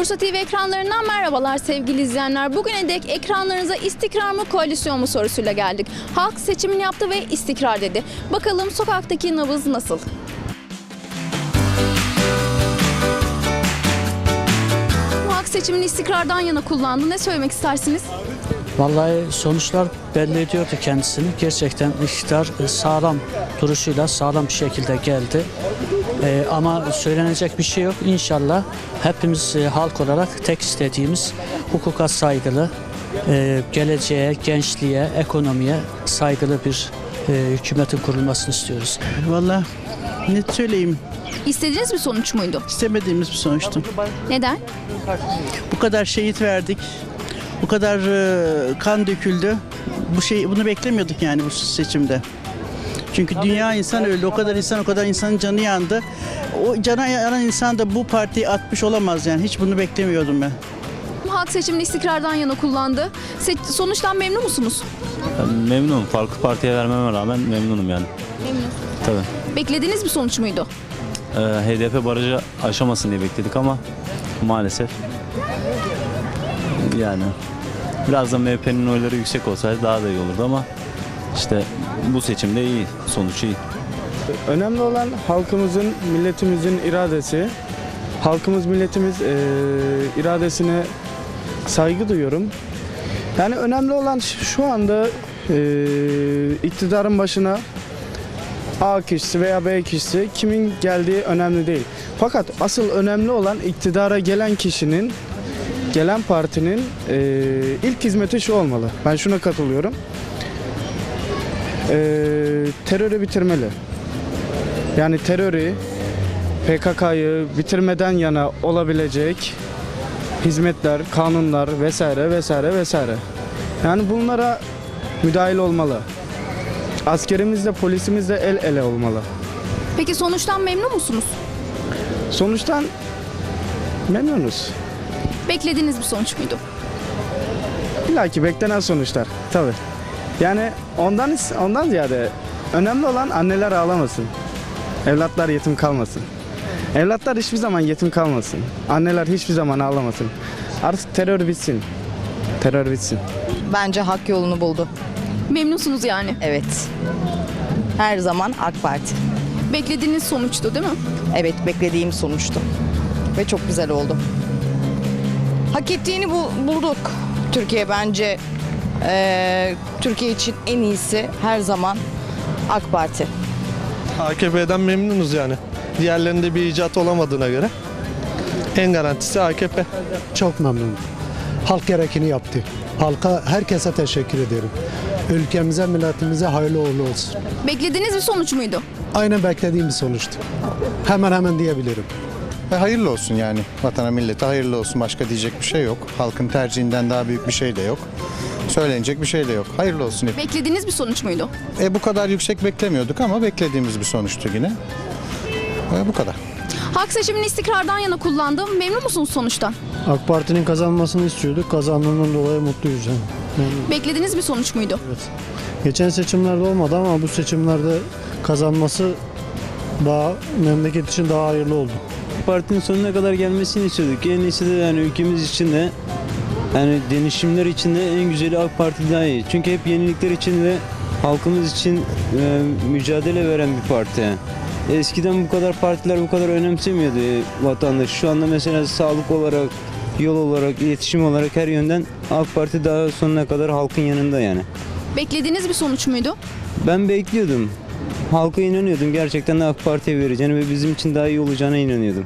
Bursa TV ekranlarından merhabalar sevgili izleyenler. Bugüne dek ekranlarınıza istikrar mı koalisyon mu sorusuyla geldik. Halk seçimini yaptı ve istikrar dedi. Bakalım sokaktaki nabız nasıl? Halk seçimini istikrardan yana kullandı. Ne söylemek istersiniz? Vallahi sonuçlar belli ediyordu kendisini. Gerçekten iktidar e, sağlam duruşuyla sağlam bir şekilde geldi. E, ama söylenecek bir şey yok. İnşallah hepimiz e, halk olarak tek istediğimiz hukuka saygılı, e, geleceğe, gençliğe, ekonomiye saygılı bir e, hükümetin kurulmasını istiyoruz. Valla ne söyleyeyim İstediğiniz bir sonuç muydu? istemediğimiz bir sonuçtu. Neden? Bu kadar şehit verdik. Bu kadar e, kan döküldü. Bu şey bunu beklemiyorduk yani bu seçimde. Çünkü dünya insan öldü. O kadar insan, o kadar insanın canı yandı. O cana yanan insan da bu partiyi atmış olamaz yani. Hiç bunu beklemiyordum ben. Halk seçimini istikrardan yana kullandı. Se- sonuçtan memnun musunuz? Ben memnunum. Farklı partiye vermeme rağmen memnunum yani. Memnunum. Tabii. Beklediğiniz bir sonuç muydu? Ee, HDP barajı aşamasın diye bekledik ama maalesef yani biraz da MHP'nin oyları yüksek olsaydı daha da iyi olurdu ama işte bu seçimde iyi. Sonuç iyi. Önemli olan halkımızın, milletimizin iradesi. Halkımız, milletimiz eee, iradesine saygı duyuyorum. Yani önemli olan şu anda eee, iktidarın başına A kişisi veya B kişisi kimin geldiği önemli değil. Fakat asıl önemli olan iktidara gelen kişinin, gelen partinin eee, ilk hizmeti şu olmalı. Ben şuna katılıyorum. Eee terörü bitirmeli. Yani terörü, PKK'yı bitirmeden yana olabilecek hizmetler, kanunlar vesaire vesaire vesaire. Yani bunlara müdahil olmalı. Askerimiz de polisimiz de el ele olmalı. Peki sonuçtan memnun musunuz? Sonuçtan memnunuz. Beklediğiniz bir sonuç muydu? İlla ki beklenen sonuçlar. Tabii. Yani ondan ondan ziyade önemli olan anneler ağlamasın. Evlatlar yetim kalmasın. Evlatlar hiçbir zaman yetim kalmasın. Anneler hiçbir zaman ağlamasın. Artık terör bitsin. Terör bitsin. Bence hak yolunu buldu. Memnunsunuz yani. Evet. Her zaman AK Parti. Beklediğiniz sonuçtu değil mi? Evet beklediğim sonuçtu. Ve çok güzel oldu. Hak ettiğini bul- bulduk. Türkiye bence eee, Türkiye için en iyisi her zaman AK Parti. AKP'den memnunuz yani. Diğerlerinde bir icat olamadığına göre. En garantisi AKP. Çok memnunum. Halk gerekeni yaptı. Halka, herkese teşekkür ederim. Ülkemize, milletimize hayırlı uğurlu olsun. Beklediğiniz bir sonuç muydu? Aynen beklediğim bir sonuçtu. Hemen hemen diyebilirim. E, hayırlı olsun yani. Vatana millete hayırlı olsun. Başka diyecek bir şey yok. Halkın tercihinden daha büyük bir şey de yok. Söylenecek bir şey de yok. Hayırlı olsun. hep. Beklediğiniz bir sonuç muydu? E, bu kadar yüksek beklemiyorduk ama beklediğimiz bir sonuçtu yine. E, bu kadar. Halk seçimini istikrardan yana kullandı. Memnun musunuz sonuçtan? AK Parti'nin kazanmasını istiyorduk. Kazandığından dolayı mutluyuz. Yani. Yani, Beklediğiniz bir sonuç muydu? evet. Geçen seçimlerde olmadı ama bu seçimlerde kazanması daha memleket için daha hayırlı oldu. Partinin sonuna kadar gelmesini istiyorduk. En iyisi de yani ülkemiz için de yani denişimler için de en güzeli AK Parti daha iyi. Çünkü hep yenilikler için ve halkımız için e, mücadele veren bir parti. Eskiden bu kadar partiler bu kadar önemsemiyordu vatandaş. Şu anda mesela sağlık olarak, yol olarak, iletişim olarak her yönden AK Parti daha sonuna kadar halkın yanında yani. Beklediğiniz bir sonuç muydu? Ben bekliyordum. Halka inanıyordum. Gerçekten de AK Parti'ye vereceğine ve bizim için daha iyi olacağına inanıyordum.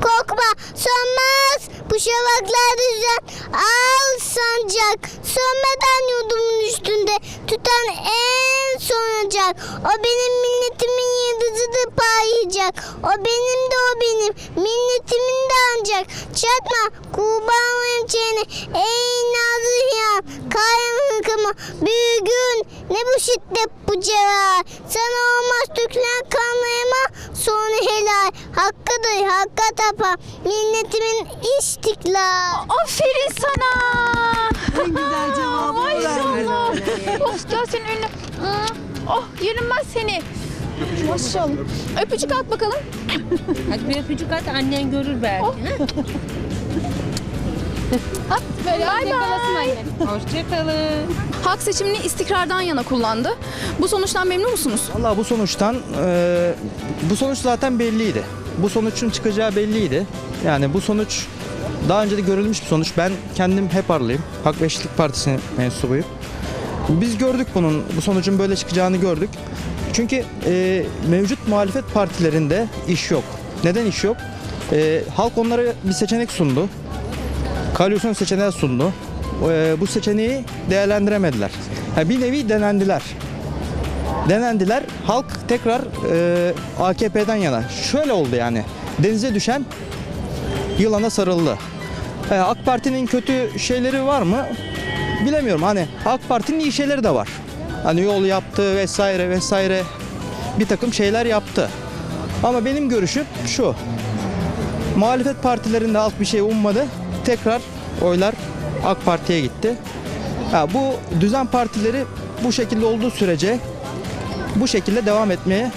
Korkma sönmez bu şafaklar düzen al sancak. Sönmeden yurdumun üstünde tutan en sonacak o benim milletimin yıldızıdır parlayacak o benim de o benim milletimin de ancak. Çatma kurban olayım çene ey nazlı ya kalem hırkama büyügün ne bu şiddet bu cevher sana olmaz dökülen kanlayama sonra helal. Hakkıdır hakka tapa. Milletimin istiklal Aferin sana. En güzel cevabı Maşallah. Of gel senin önüne. Oh yerim ben seni. Maşallah. Öpücük at bakalım. Hadi bir öpücük at annen görür belki. ha? Bay bay. Hoşçakalın. Halk seçimini istikrardan yana kullandı. Bu sonuçtan memnun musunuz? Valla bu sonuçtan e, bu sonuç zaten belliydi. Bu sonuçun çıkacağı belliydi. Yani bu sonuç daha önce de görülmüş bir sonuç. Ben kendim hep arlıyım. Hak ve Eşitlik Partisi'ne mensubuyum. Biz gördük bunun, bu sonucun böyle çıkacağını gördük. Çünkü e, mevcut muhalefet partilerinde iş yok. Neden iş yok? E, halk onlara bir seçenek sundu. Koalisyon seçeneği sundu. E, bu seçeneği değerlendiremediler. Yani bir nevi denendiler denendiler. Halk tekrar e, AKP'den yana. Şöyle oldu yani. Denize düşen yılana sarıldı. E, AK Parti'nin kötü şeyleri var mı? Bilemiyorum. Hani AK Parti'nin iyi şeyleri de var. Hani yol yaptı vesaire vesaire bir takım şeyler yaptı. Ama benim görüşüm şu. Muhalefet partilerinde halk bir şey ummadı. Tekrar oylar AK Parti'ye gitti. Ha, bu düzen partileri bu şekilde olduğu sürece bu şekilde devam etmeye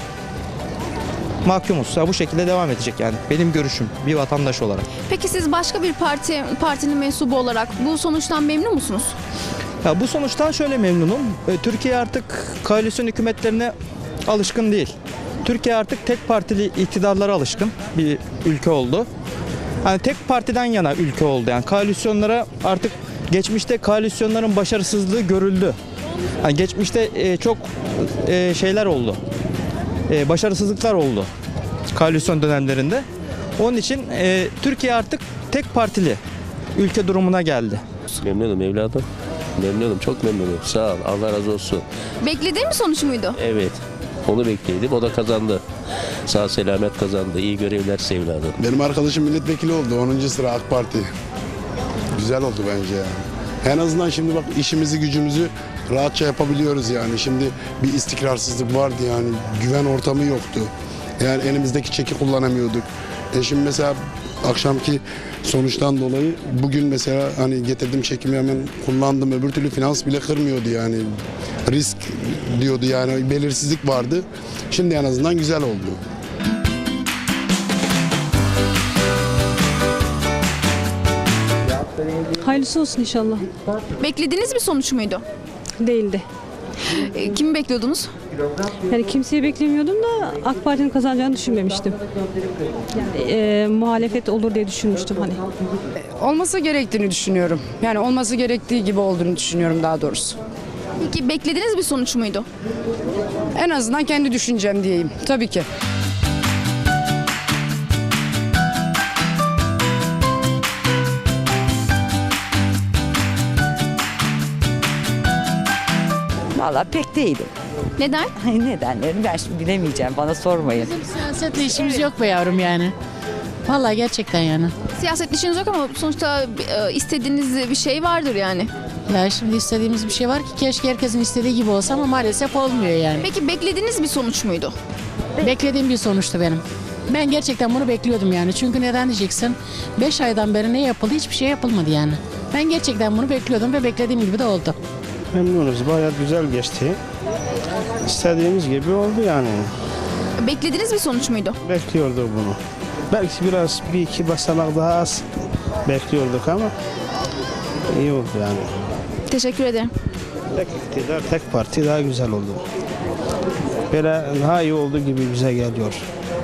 mahkumuz. Ha, bu şekilde devam edecek yani. Benim görüşüm bir vatandaş olarak. Peki siz başka bir parti partinin mensubu olarak bu sonuçtan memnun musunuz? Ya bu sonuçtan şöyle memnunum. E, Türkiye artık koalisyon hükümetlerine alışkın değil. Türkiye artık tek partili iktidarlara alışkın bir ülke oldu. Yani tek partiden yana ülke oldu. Yani koalisyonlara artık geçmişte koalisyonların başarısızlığı görüldü. Yani geçmişte e, çok e, şeyler oldu. E, başarısızlıklar oldu koalisyon dönemlerinde. Onun için e, Türkiye artık tek partili ülke durumuna geldi. Memnunum evladım. Memnunum, çok memnunum. Sağ ol, Allah razı olsun. Beklediğin bir sonuç muydu? Evet, onu bekleydim, o da kazandı. Sağ selamet kazandı. İyi görevler evladım. Benim arkadaşım milletvekili oldu 10. sıra AK Parti. Güzel oldu bence yani. En azından şimdi bak işimizi gücümüzü rahatça yapabiliyoruz yani. Şimdi bir istikrarsızlık vardı yani. Güven ortamı yoktu. Yani elimizdeki çeki kullanamıyorduk. E şimdi mesela akşamki sonuçtan dolayı bugün mesela hani getirdim çekimi hemen kullandım. Öbür türlü finans bile kırmıyordu yani. Risk diyordu yani belirsizlik vardı. Şimdi en azından güzel oldu. Hayırlısı olsun inşallah. Beklediğiniz bir sonuç muydu? Değildi. E, Kimi bekliyordunuz? Yani kimseyi beklemiyordum da AK Parti'nin kazanacağını düşünmemiştim. Yani e, muhalefet olur diye düşünmüştüm hani. Olması gerektiğini düşünüyorum. Yani olması gerektiği gibi olduğunu düşünüyorum daha doğrusu. Peki beklediğiniz bir sonuç muydu? En azından kendi düşüncem diyeyim. Tabii ki. Valla pek değilim. Neden? Nedenlerini ben şimdi bilemeyeceğim. Bana sormayın. Siyasetle işimiz yok be yavrum yani. Vallahi gerçekten yani. Siyaset işiniz yok ama sonuçta e, istediğiniz bir şey vardır yani. Ya şimdi istediğimiz bir şey var ki keşke herkesin istediği gibi olsa ama maalesef olmuyor yani. Peki beklediğiniz bir sonuç muydu? Beklediğim bir sonuçtu benim. Ben gerçekten bunu bekliyordum yani. Çünkü neden diyeceksin? 5 aydan beri ne yapıldı? Hiçbir şey yapılmadı yani. Ben gerçekten bunu bekliyordum ve beklediğim gibi de oldu. Memnunuz. Bayağı güzel geçti. İstediğimiz gibi oldu yani. Beklediğiniz bir sonuç muydu? Bekliyorduk bunu. Belki biraz bir iki basamak daha az bekliyorduk ama iyi oldu yani. Teşekkür ederim. Tek iktidar, tek parti daha güzel oldu. Böyle daha iyi oldu gibi bize geliyor.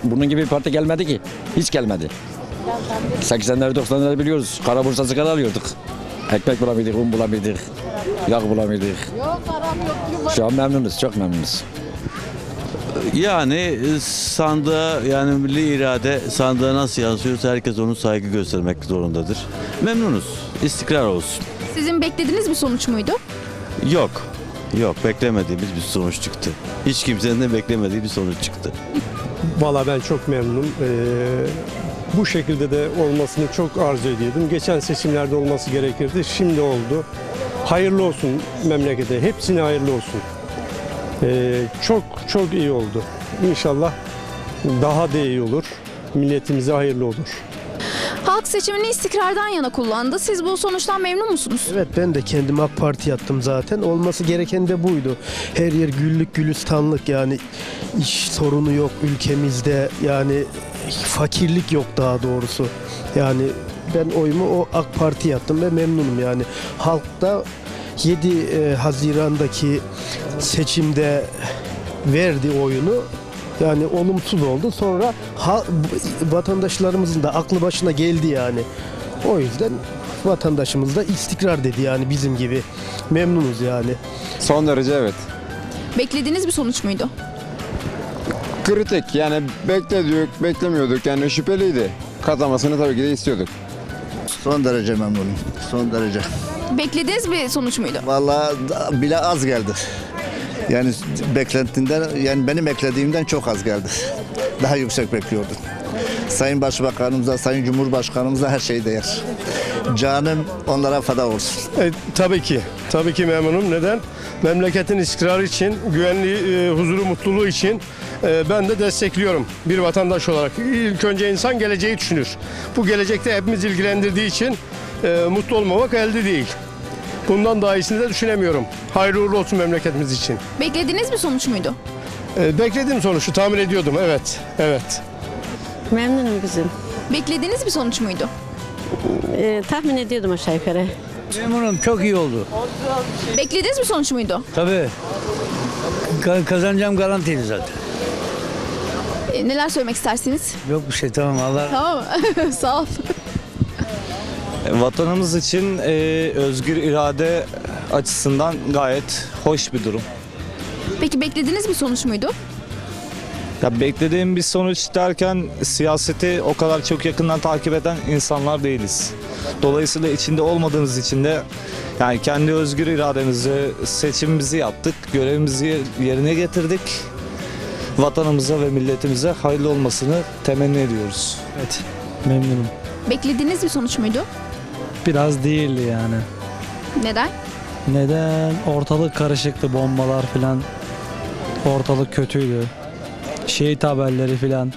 Bunun gibi bir parti gelmedi ki. Hiç gelmedi. 80'leri 90'ları biliyoruz. Kara borsası kadar alıyorduk. Ekmek bulamıyorduk, un yağ bulamıyorduk. Şu an memnunuz, çok memnunuz. Yani e, sandığa yani milli irade sandığa nasıl yansıyorsa herkes onun saygı göstermek zorundadır. Memnunuz. İstikrar olsun. Sizin beklediğiniz bir sonuç muydu? Yok. Yok beklemediğimiz bir sonuç çıktı. Hiç kimsenin de beklemediği bir sonuç çıktı. Valla ben çok memnunum. Ee, bu şekilde de olmasını çok arzu ediyordum. Geçen seçimlerde olması gerekirdi. Şimdi oldu. Hayırlı olsun memlekete. Hepsine hayırlı olsun. Ee, çok çok iyi oldu. İnşallah daha da iyi olur. Milletimize hayırlı olur. Halk seçimini istikrardan yana kullandı. Siz bu sonuçtan memnun musunuz? Evet ben de kendim AK Parti yaptım zaten. Olması gereken de buydu. Her yer güllük gülistanlık yani iş sorunu yok ülkemizde. Yani fakirlik yok daha doğrusu. Yani ben oyumu o AK Parti yaptım ve memnunum yani. Halkta 7 e, Haziran'daki seçimde verdi oyunu. Yani olumsuz oldu. Sonra ha, vatandaşlarımızın da aklı başına geldi yani. O yüzden vatandaşımız da istikrar dedi yani bizim gibi. Memnunuz yani. Son derece evet. Beklediğiniz bir sonuç muydu? Kritik yani bekledik, beklemiyorduk yani şüpheliydi. Kazanmasını tabii ki de istiyorduk. Son derece memnunum. Son derece. Beklediğiniz bir sonuç muydu? Vallahi da- bile az geldi. Yani beklentinden yani benim beklediğimden çok az geldi. Daha yüksek bekliyordum. Sayın Başbakanımıza, Sayın Cumhurbaşkanımıza her şey değer. Canım onlara feda olsun. E, tabii ki. Tabii ki memnunum. Neden? Memleketin istikrarı için, güvenliği, e, huzuru, mutluluğu için ben de destekliyorum bir vatandaş olarak. İlk önce insan geleceği düşünür. Bu gelecekte hepimiz ilgilendirdiği için e, mutlu olmamak elde değil. Bundan daha iyisini de düşünemiyorum. Hayırlı uğurlu olsun memleketimiz için. Beklediğiniz bir sonuç muydu? E, beklediğim sonuçu tahmin ediyordum. Evet, evet. Memnunum kızım. Beklediğiniz bir sonuç muydu? Ee, tahmin ediyordum aşağı yukarı. Memnunum çok iyi oldu. Beklediğiniz bir sonuç muydu? Tabii. Ka- kazanacağım garantiydi zaten. E, neler söylemek istersiniz? Yok bir şey tamam Allah. Tamam Sağ ol. Vatanımız için e, özgür irade açısından gayet hoş bir durum. Peki beklediğiniz bir sonuç muydu? Ya beklediğim bir sonuç derken siyaseti o kadar çok yakından takip eden insanlar değiliz. Dolayısıyla içinde olmadığımız için de yani kendi özgür irademizi, seçimimizi yaptık, görevimizi yerine getirdik. Vatanımıza ve milletimize hayırlı olmasını temenni ediyoruz. Evet, memnunum. Beklediğiniz bir sonuç muydu? Biraz değildi yani. Neden? Neden? Ortalık karışıktı, bombalar filan. Ortalık kötüydü. Şehit haberleri filan.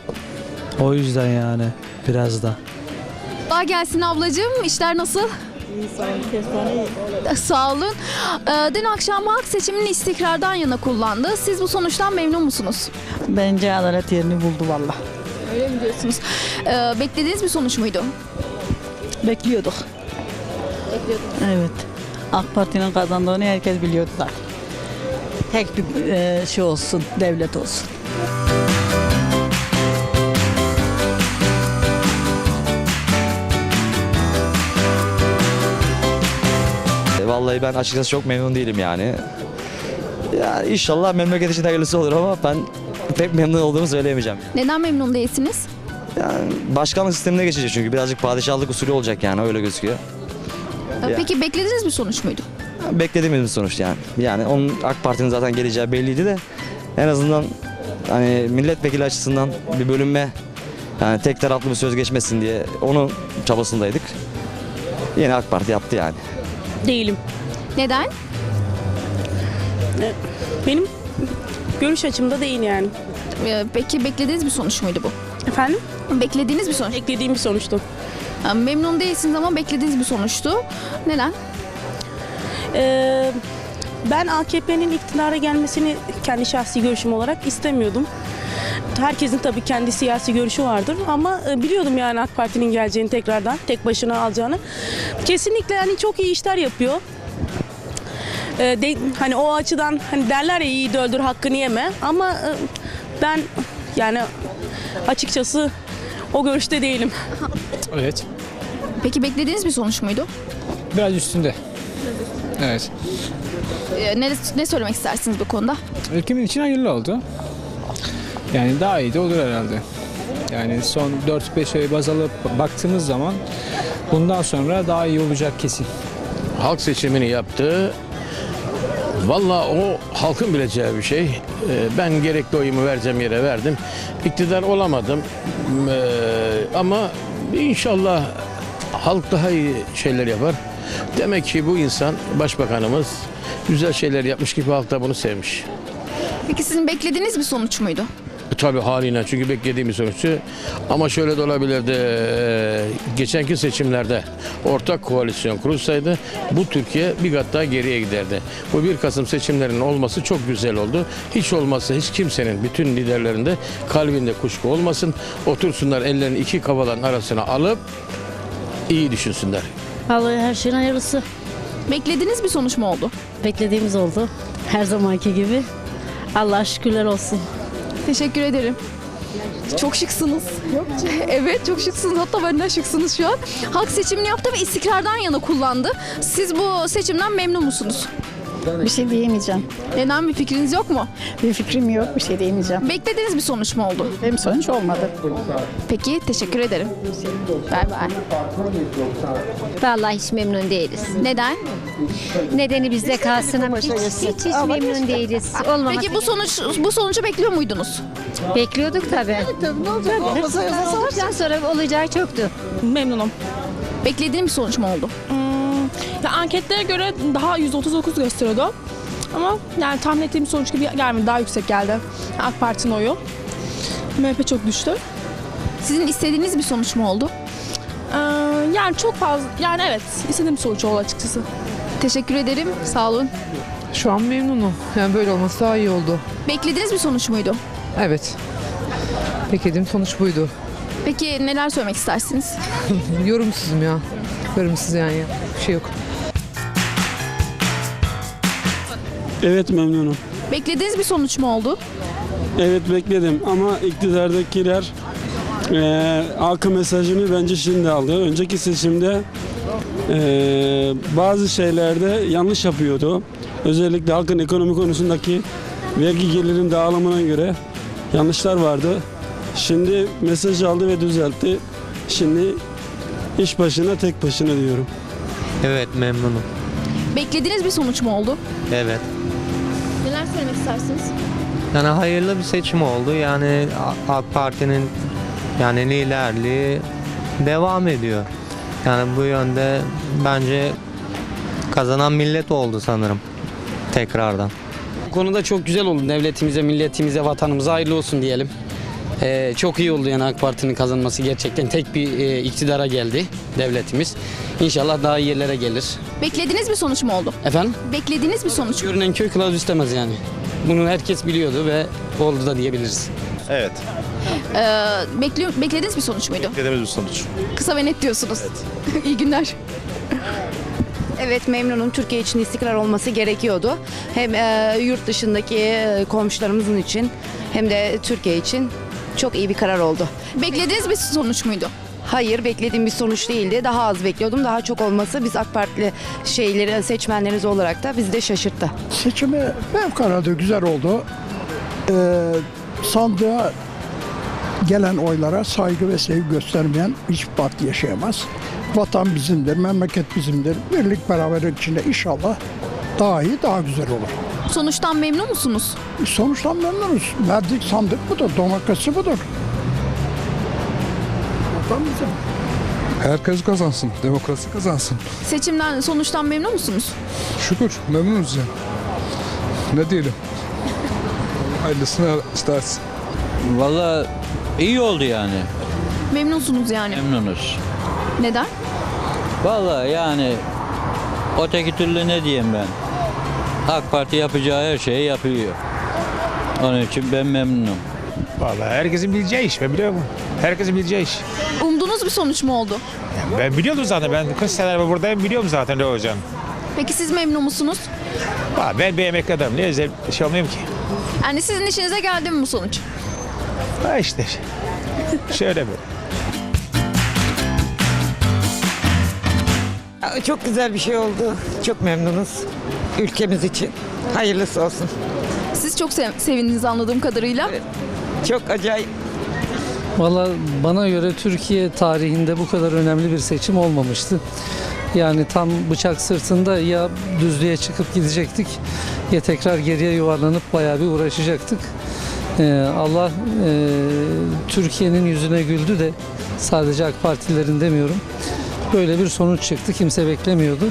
O yüzden yani biraz da. Daha gelsin ablacığım. İşler nasıl? Sağ olun. Ee, dün akşam halk seçimini istikrardan yana kullandı. Siz bu sonuçtan memnun musunuz? Bence adalet yerini buldu valla. Öyle mi diyorsunuz? Ee, beklediğiniz bir sonuç muydu? Bekliyorduk. Evet. AK Parti'nin kazandığını herkes biliyordu zaten. Tek bir e, şey olsun, devlet olsun. Vallahi ben açıkçası çok memnun değilim yani. Ya inşallah memleket için hayırlısı olur ama ben pek memnun olduğumu söyleyemeyeceğim. Neden memnun değilsiniz? Yani başkanlık sistemine geçecek çünkü birazcık padişahlık usulü olacak yani öyle gözüküyor. Ee, Ya. Peki beklediğiniz bir sonuç muydu? Beklediğimiz bir sonuç yani. Yani onun AK Parti'nin zaten geleceği belliydi de en azından hani milletvekili açısından bir bölünme yani tek taraflı bir söz geçmesin diye onun çabasındaydık. Yine AK Parti yaptı yani. Değilim. Neden? Benim görüş açımda değil yani. Ee, peki beklediğiniz bir sonuç muydu bu? Efendim? Beklediğiniz bir sonuç. Beklediğim bir sonuçtu. Ee, Memnun değilsiniz ama beklediğiniz bir sonuçtu. Neden? Ee, ben AKP'nin iktidara gelmesini kendi şahsi görüşüm olarak istemiyordum. Herkesin tabii kendi siyasi görüşü vardır ama e, biliyordum yani AK Parti'nin geleceğini tekrardan tek başına alacağını. Kesinlikle hani çok iyi işler yapıyor. Ee, de- hani o açıdan hani derler ya iyi de öldür hakkını yeme ama e, ben yani açıkçası o görüşte değilim. Evet. Peki beklediğiniz bir sonuç muydu? Biraz üstünde. Evet. Ee, ne, ne söylemek istersiniz bu konuda? Ülkemin için hayırlı oldu. Yani daha iyi de olur herhalde. Yani son 4-5 ay baz alıp baktığımız zaman bundan sonra daha iyi olacak kesin. halk seçimini yaptı. Valla o halkın bileceği bir şey. Ee, Ben gerekli oyumu vereceğim yere verdim. İktidar olamadım. Ee, Ama inşallah halk daha iyi şeyler yapar. Demek ki bu insan, başbakanımız güzel şeyler yapmış gibi halk da bunu sevmiş. Peki sizin beklediğiniz bir sonuç muydu? Tabii haliyle çünkü beklediğimiz sonuçtu. Ama şöyle de olabilirdi. e, Geçenki seçimlerde ortak koalisyon kurulsaydı bu Türkiye bir kat daha geriye giderdi. Bu 1 Kasım seçimlerinin olması çok güzel oldu. Hiç olmazsa hiç kimsenin bütün liderlerinde kalbinde kuşku olmasın. Otursunlar ellerini iki kafaların arasına alıp iyi düşünsünler. Vallahi her şeyin hayırlısı. Beklediğiniz bir sonuç mu oldu? Beklediğimiz oldu. Her zamanki gibi. Allah'a şükürler olsun. Teşekkür ederim. Çok şıksınız. evet çok şıksınız. Hatta benden şıksınız şu an. Halk seçimini yaptı ve istikrardan yana kullandı. Siz bu seçimden memnun musunuz? Bir şey diyemeyeceğim. Neden bir fikriniz yok mu? Bir fikrim yok, bir şey diyemeyeceğim. Beklediğiniz bir sonuç mu oldu? Benim sonuç olmadı. Peki teşekkür ederim. Bay bay. Vallahi hiç memnun değiliz. Neden? Nedeni bizde kalsın ama hiç, hiç, hiç memnun değiliz. Olmamak Peki bu sonuç bu sonucu bekliyor muydunuz? bekliyorduk tabii. Ne olacak? Sonuçtan sonra olacağı çoktu. Memnunum. Beklediğin bir sonuç mu oldu? Ya anketlere göre daha 139 gösteriyordu. Ama yani tahmin ettiğim sonuç gibi gelmedi. Daha yüksek geldi. AK Parti'nin oyu. MHP çok düştü. Sizin istediğiniz bir sonuç mu oldu? Ee, yani çok fazla, yani evet istediğim sonuç oldu açıkçası. Teşekkür ederim. Sağ olun. Şu an memnunum. Yani böyle olması daha iyi oldu. Beklediğiniz bir sonuç muydu? Evet. Beklediğim sonuç buydu. Peki neler söylemek istersiniz? Yorumsuzum ya. Yorumsuz yani. Bir şey yok. Evet memnunum. Beklediğiniz bir sonuç mu oldu? Evet bekledim ama iktidardakiler eee halkın mesajını bence şimdi aldı. Önceki seçimde eee, bazı şeylerde yanlış yapıyordu. Özellikle halkın ekonomi konusundaki vergi gelirin dağılımına göre yanlışlar vardı. Şimdi mesaj aldı ve düzeltti. Şimdi iş başına tek başına diyorum. Evet memnunum. Beklediğiniz bir sonuç mu oldu? Evet. Neler söylemek istersiniz? Yani hayırlı bir seçim oldu. Yani AK Parti'nin yani liderliği devam ediyor. Yani bu yönde bence kazanan millet oldu sanırım tekrardan. Bu konuda çok güzel oldu. Devletimize, milletimize, vatanımıza hayırlı olsun diyelim. Ee, çok iyi oldu yani AK Parti'nin kazanması gerçekten tek bir e, iktidara geldi devletimiz. İnşallah daha iyi yerlere gelir. Beklediğiniz bir sonuç mu oldu? Efendim? Beklediğiniz bir sonuç. Görünen köy kılavuz istemez yani. Bunu herkes biliyordu ve oldu da diyebiliriz. Evet. Ee, bekliyor, beklediğiniz bir sonuç muydu? Beklediğimiz bir sonuç. Kısa ve net diyorsunuz. İyi günler. Evet memnunum. Türkiye için istikrar olması gerekiyordu. Hem e, yurt dışındaki e, komşularımızın için hem de Türkiye için çok iyi bir karar oldu. Beklediğiniz bir sonuç muydu? Hayır beklediğim bir sonuç değildi. Daha az bekliyordum. Daha çok olması biz AK Partili şeyleri seçmenleriniz olarak da bizi de şaşırttı. Seçimi fevkalade güzel oldu. Ee, sandığa gelen oylara saygı ve sevgi göstermeyen hiçbir parti yaşayamaz. Vatan bizimdir, memleket bizimdir. Birlik beraberlik içinde inşallah daha iyi, daha güzel olur. Sonuçtan memnun musunuz? Sonuçtan memnunuz. Verdik sandık budur, demokrasi budur. Vatan bizim. Herkes kazansın, demokrasi kazansın. Seçimden, sonuçtan memnun musunuz? Şükür, memnunuz ya. Ne diyelim? Hayırlısını istersin. Valla iyi oldu yani. Memnunsunuz yani. Memnunuz. Neden? Valla yani öteki türlü ne diyeyim ben. AK Parti yapacağı her şeyi yapıyor. Onun için ben memnunum. Vallahi herkesin bileceği iş ben biliyorum. Herkesin bileceği iş. Umduğunuz bir sonuç mu oldu? Ben biliyordum zaten. Ben 40 seneler buradayım biliyorum zaten ne olacağını. Peki siz memnun musunuz? Vallahi ben bir emekli adamım. Ne özel bir şey olmayayım ki. Yani sizin işinize geldi mi bu sonuç? Ha işte. Şöyle böyle. Çok güzel bir şey oldu. Çok memnunuz ülkemiz için. Hayırlısı olsun. Siz çok sev- sevindiniz anladığım kadarıyla. Çok acayip. Valla bana göre Türkiye tarihinde bu kadar önemli bir seçim olmamıştı. Yani tam bıçak sırtında ya düzlüğe çıkıp gidecektik ya tekrar geriye yuvarlanıp bayağı bir uğraşacaktık. Ee, Allah e, Türkiye'nin yüzüne güldü de sadece AK Partilerin demiyorum. Böyle bir sonuç çıktı. Kimse beklemiyordu.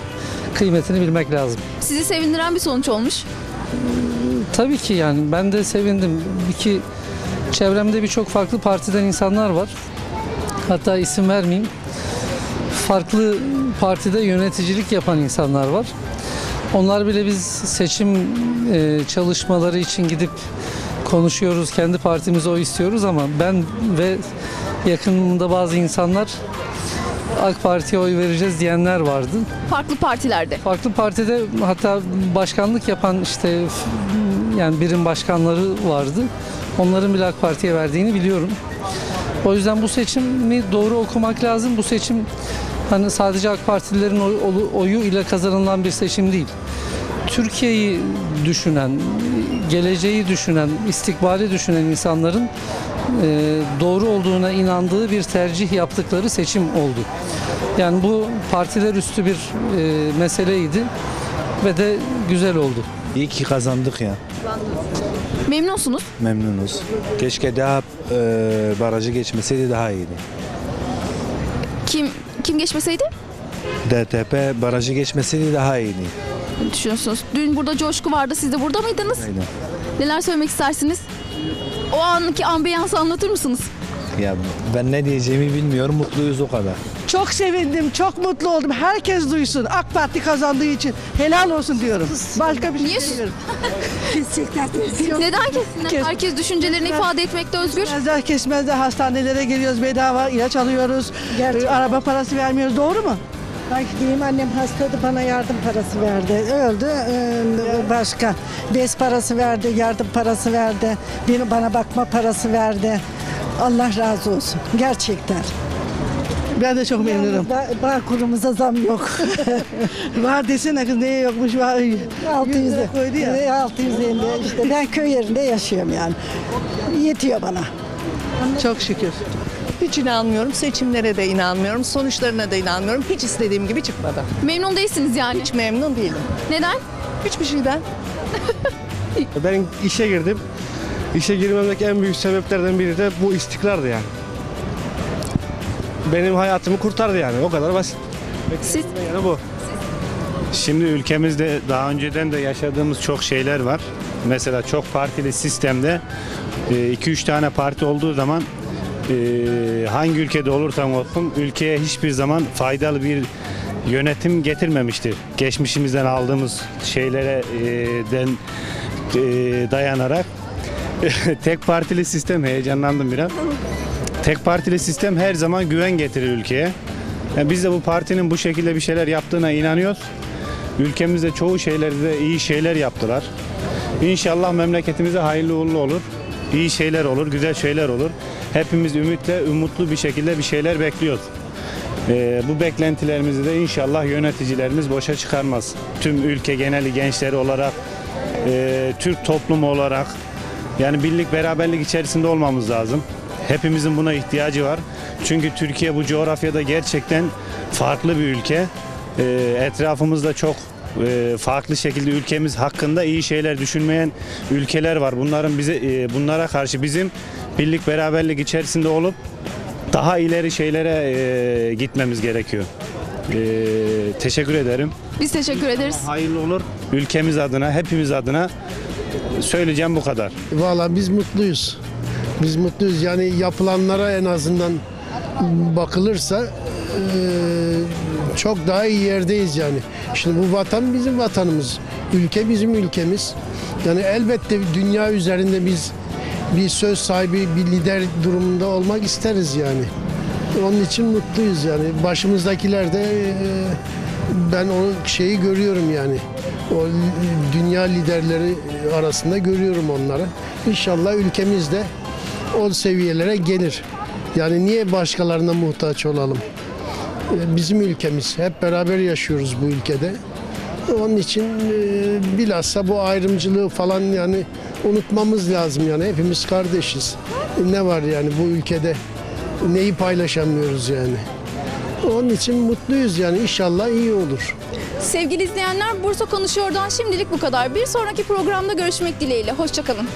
Kıymetini bilmek lazım. Sizi sevindiren bir sonuç olmuş. Tabii ki yani ben de sevindim. Ki çevremde birçok farklı partiden insanlar var. Hatta isim vermeyeyim. Farklı partide yöneticilik yapan insanlar var. Onlar bile biz seçim e, çalışmaları için gidip konuşuyoruz, kendi partimize oy istiyoruz ama ben ve yakınımda bazı insanlar AK Parti'ye oy vereceğiz diyenler vardı. Farklı partilerde. Farklı partide hatta başkanlık yapan işte yani birim başkanları vardı. Onların bile AK Parti'ye verdiğini biliyorum. O yüzden bu seçimi doğru okumak lazım. Bu seçim hani sadece AK Partililerin oyu ile kazanılan bir seçim değil. Türkiye'yi düşünen, geleceği düşünen, istikbali düşünen insanların doğru olduğuna inandığı bir tercih yaptıkları seçim oldu. Yani bu partiler üstü bir e, meseleydi ve de güzel oldu. İyi ki kazandık ya. Memnunsunuz. Memnunuz. Keşke daha e, barajı geçmeseydi daha iyiydi. Kim kim geçmeseydi? DTP barajı geçmeseydi daha iyiydi. Ne düşünüyorsunuz? Dün burada coşku vardı. Siz de burada mıydınız? Aynen. Neler söylemek istersiniz? O anki ambiyansı anlatır mısınız? Ya ben ne diyeceğimi bilmiyorum. Mutluyuz o kadar. Çok sevindim, çok mutlu oldum. Herkes duysun. AK Parti kazandığı için helal olsun diyorum. Başka bir şey Niye? demiyorum. Neden kesinler? Herkes düşüncelerini ifade etmekte özgür. Kesmezler, kesmezler. Hastanelere geliyoruz, bedava ilaç alıyoruz. Ee, Araba parası vermiyoruz. Doğru mu? Bak benim annem hastaydı bana yardım parası verdi. Öldü ee, başka. Bez parası verdi, yardım parası verdi. Benim bana bakma parası verdi. Allah razı olsun. Gerçekten. Ben de çok memnunum. Bağ, bağ kurumuza zam yok. Var desene kız neye yokmuş var. 600 lira koydu ya. Ee, 650 işte ben köy yerinde yaşıyorum yani. Yetiyor bana. Çok şükür. Hiç inanmıyorum. Seçimlere de inanmıyorum. Sonuçlarına da inanmıyorum. Hiç istediğim gibi çıkmadı. Memnun değilsiniz yani. Hiç memnun değilim. Neden? Hiçbir şeyden. Ben işe girdim. İşe girmemdeki en büyük sebeplerden biri de bu istikrardı yani. Benim hayatımı kurtardı yani o kadar basit. Siz? Yani bu. Şimdi ülkemizde daha önceden de yaşadığımız çok şeyler var. Mesela çok partili sistemde 2-3 tane parti olduğu zaman e, hangi ülkede olursan olsun ülkeye hiçbir zaman faydalı bir yönetim getirmemiştir. Geçmişimizden aldığımız şeylere e, den, e, dayanarak tek partili sistem heyecanlandım biraz. Tek partili sistem her zaman güven getirir ülkeye. Yani biz de bu partinin bu şekilde bir şeyler yaptığına inanıyoruz. Ülkemizde çoğu şeylerde de iyi şeyler yaptılar. İnşallah memleketimize hayırlı uğurlu olur. İyi şeyler olur, güzel şeyler olur. Hepimiz ümitle, umutlu bir şekilde bir şeyler bekliyoruz. Ee, bu beklentilerimizi de inşallah yöneticilerimiz boşa çıkarmaz. Tüm ülke geneli gençleri olarak, e, Türk toplumu olarak yani birlik beraberlik içerisinde olmamız lazım. Hepimizin buna ihtiyacı var. Çünkü Türkiye bu coğrafyada gerçekten farklı bir ülke. Ee, etrafımızda çok e, farklı şekilde ülkemiz hakkında iyi şeyler düşünmeyen ülkeler var. Bunların bize e, bunlara karşı bizim birlik beraberlik içerisinde olup daha ileri şeylere e, gitmemiz gerekiyor. E, teşekkür ederim. Biz teşekkür ederiz. Hayırlı olur. Ülkemiz adına, hepimiz adına söyleyeceğim bu kadar. Valla biz mutluyuz. Biz mutluyuz. Yani yapılanlara en azından bakılırsa eee, çok daha iyi yerdeyiz yani. Şimdi bu vatan bizim vatanımız. Ülke bizim ülkemiz. Yani elbette dünya üzerinde biz bir söz sahibi, bir lider durumunda olmak isteriz yani. Onun için mutluyuz yani. Başımızdakiler de eee, ben o şeyi görüyorum yani. O dünya liderleri arasında görüyorum onları. İnşallah ülkemiz de o seviyelere gelir. Yani niye başkalarına muhtaç olalım? Bizim ülkemiz. Hep beraber yaşıyoruz bu ülkede. Onun için e, bilhassa bu ayrımcılığı falan yani unutmamız lazım yani. Hepimiz kardeşiz. Ne var yani bu ülkede? Neyi paylaşamıyoruz yani? Onun için mutluyuz yani. İnşallah iyi olur. Sevgili izleyenler Bursa Konuşuyor'dan şimdilik bu kadar. Bir sonraki programda görüşmek dileğiyle. Hoşçakalın.